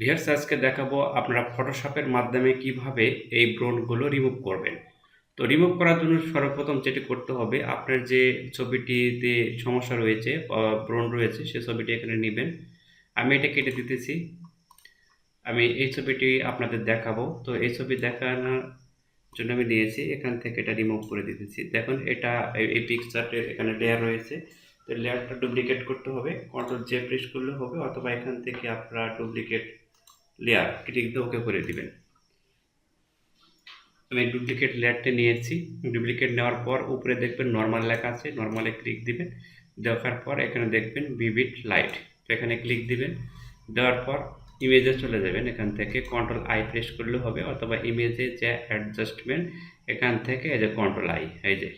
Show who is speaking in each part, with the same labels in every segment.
Speaker 1: Viewers আজকে দেখাবো আপনারা ফটোশপের মাধ্যমে কীভাবে এই ব্রণগুলো রিমুভ করবেন। তো রিমুভ করার জন্য সর্বপ্রথম যেটি করতে হবে, আপনার যে ছবিটিতে সমস্যা রয়েছে ব্রণ রয়েছে, সে ছবিটি এখানে নেবেন। আমি এটা কেটে দিতেছি। আমি এই ছবিটি আপনাদের দেখাবো। তো এই ছবি দেখানোর জন্য আমি নিয়েছি, এখান থেকে এটা রিমুভ করে দিতেছি। দেখুন, এটা এই- পিকচারটির এখানে লেয়ার রয়েছে। তো লেয়ারটা ডুপ্লিকেট করতে হবে। কন্ট্রোল জে প্রেস করলে হবে, অথবা এখান থেকে আপনারা ডুপ্লিকেট লেয়ার ক্লিক দিয়ে ওকে করে দিবেন। আমি ডুপ্লিকেট লেয়ারটা নিয়েছি। ডুপ্লিকেট নেওয়ার পর উপরে দেখবেন নর্মাল লেখা আছে নর্মালে ক্লিক দিবেন। দেখার পর এখানে দেখবেন ভিভিড লাইট তো এখানে ক্লিক দিবেন। দেওয়ার পর ইমেজে চলে যাবেন। এখান থেকে কন্ট্রোল আই প্রেস করলে হবে, অথবা ইমেজে যে অ্যাডজাস্টমেন্ট এখান থেকে এই যে কন্ট্রোল আই এই যে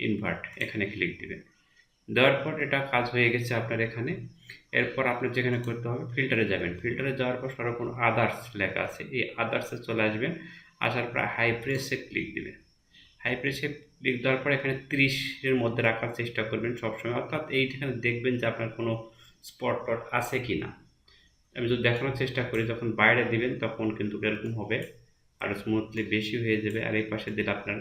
Speaker 1: ইনভার্ট এখানে ক্লিক দিবেন। দেওয়ার পর এটা কাজ হয়ে গেছে আপনার এখানে। এরপর আপনি যেখানে করতে হবে ফিল্টারে যাবেন। ফিল্টারে যাওয়ার পর সর্বক্ষণ আদার্স লেখা আছে। এই আদার্সে চলে আসবেন। আসার পর হাই প্রেসে ক্লিক দিবেন। হাই প্রেসে ক্লিক দেওয়ার পর এখানে তিরিশের মধ্যে রাখার চেষ্টা করবেন সবসময়। অর্থাৎ এইখানে দেখবেন যে আপনার কোনো স্পট টট আছে কি না আমি যদি দেখানোর চেষ্টা করি, যখন বাইরে দিবেন, তখন কিন্তু এরকম হবে। আর স্মুথলি বেশি হয়ে যাবে। আর এই পাশে দিলে আপনার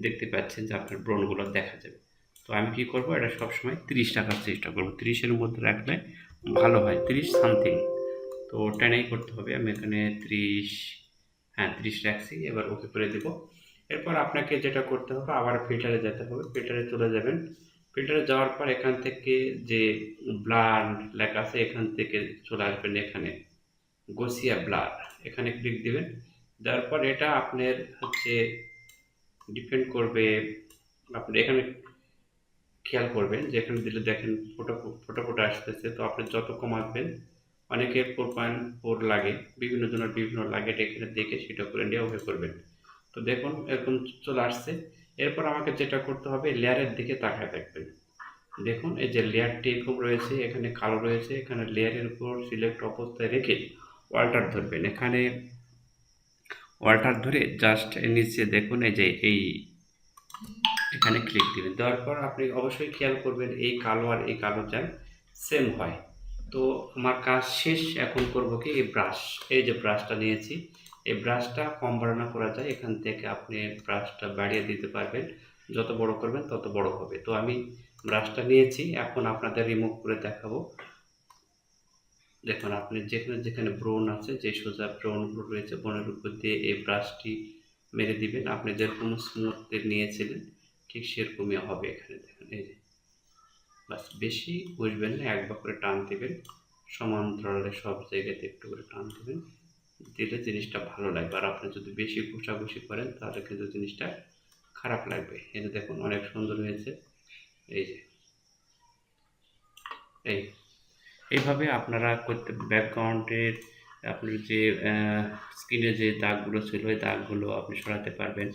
Speaker 1: দেখতে পাচ্ছেন যে আপনার ব্রণগুলো দেখা যাবে। তো আমি কি করব? এটা সবসময় তিরিশ রাখার চেষ্টা করব। তিরিশের মধ্যে রাখলে ভালো হয়। তিরিশ সামথিং তো টেনেই করতে হবে। আমি এখানে ত্রিশ হ্যাঁ ত্রিশ রাখছি। এবার ওকে করে দেব। এরপর আপনাকে যেটা করতে হবে, আবার ফিল্টারে যেতে হবে। ফিল্টারে চলে যাবেন। ফিল্টারে যাওয়ার পর এখান থেকে যে ব্লার লেখা আছে, এখান থেকে চলে আসবেন এখানে। গোসিয়া ব্লার এখানে ক্লিক দিবেন। দেওয়ার পর এটা আপনার হচ্ছে ডিপেন্ড করবে। আপনি এখানে খেয়াল করবেন, যে এখানে দিলে দেখেন ফটো ফটো ফটো আসতেছে, তো আপনি যত কমাবেন, অনেকে ফোর পয়েন্ট ফোর লাগে, বিভিন্ন জনের বিভিন্ন লাগে এখানে দেখে সেটা করে নিয়ে ওকে করবেন। তো দেখুন, এরকম চলে আসছে। এরপর আমাকে যেটা করতে হবে, লেয়ারের দিকে তাকায় থাকবেন দেখুন, এই যে লেয়ারটি এরকম রয়েছে, এখানে কালো রয়েছে, এখানে লেয়ারের উপর সিলেক্ট অবস্থায় রেখে ওয়াল্টার ধরবেন। এখানে ওয়াল্টার ধরে জাস্ট নিচে দেখুন, এই যে এই এখানে ক্লিক দিবেন। দেওয়ার পর আপনি অবশ্যই খেয়াল করবেন এই কালো আর এই কালো যেন সেম হয়। তো আমার কাজ শেষ, এখন করব কি? এই ব্রাশ এই যে ব্রাশটা নিয়েছি, এই ব্রাশটা কম বাড়ানো করা যায়। এখান থেকে আপনি ব্রাশটা বাড়িয়ে দিতে পারবেন। যত বড় করবেন, তত বড় হবে। তো আমি ব্রাশটা নিয়েছি, এখন আপনাদের রিমুভ করে দেখাবো। দেখুন, আপনি যেখানে যেখানে ব্রণ আছে, যে সোজা ব্রণগুলো রয়েছে ব্রণের উপর দিয়ে এই ব্রাশটি মেরে দিবেন। আপনি যেরকম স্মুথ নিয়েছিলেন ঠিক সেরকমই হবে এখানে, দেখুন, এই যে। বাস, বেশি বুঝবেন না, একবার করে টান দেবেন সমান্তরালে সব জায়গাতে একটু করে টান দেবেন, দিলে জিনিসটা ভালো লাগবে। আর আপনি যদি বেশি ঘষাঘষি করেন, তাহলে কিন্তু জিনিসটা খারাপ লাগবে। এই যে দেখুন, অনেক সুন্দর হয়েছে। এই যে। এই। এইভাবে আপনারা করতে ব্যাকগ্রাউন্ডের আপনার যে স্ক্রিনে যে দাগগুলো ছিল, ওই দাগগুলো আপনি সরাতে পারবেন।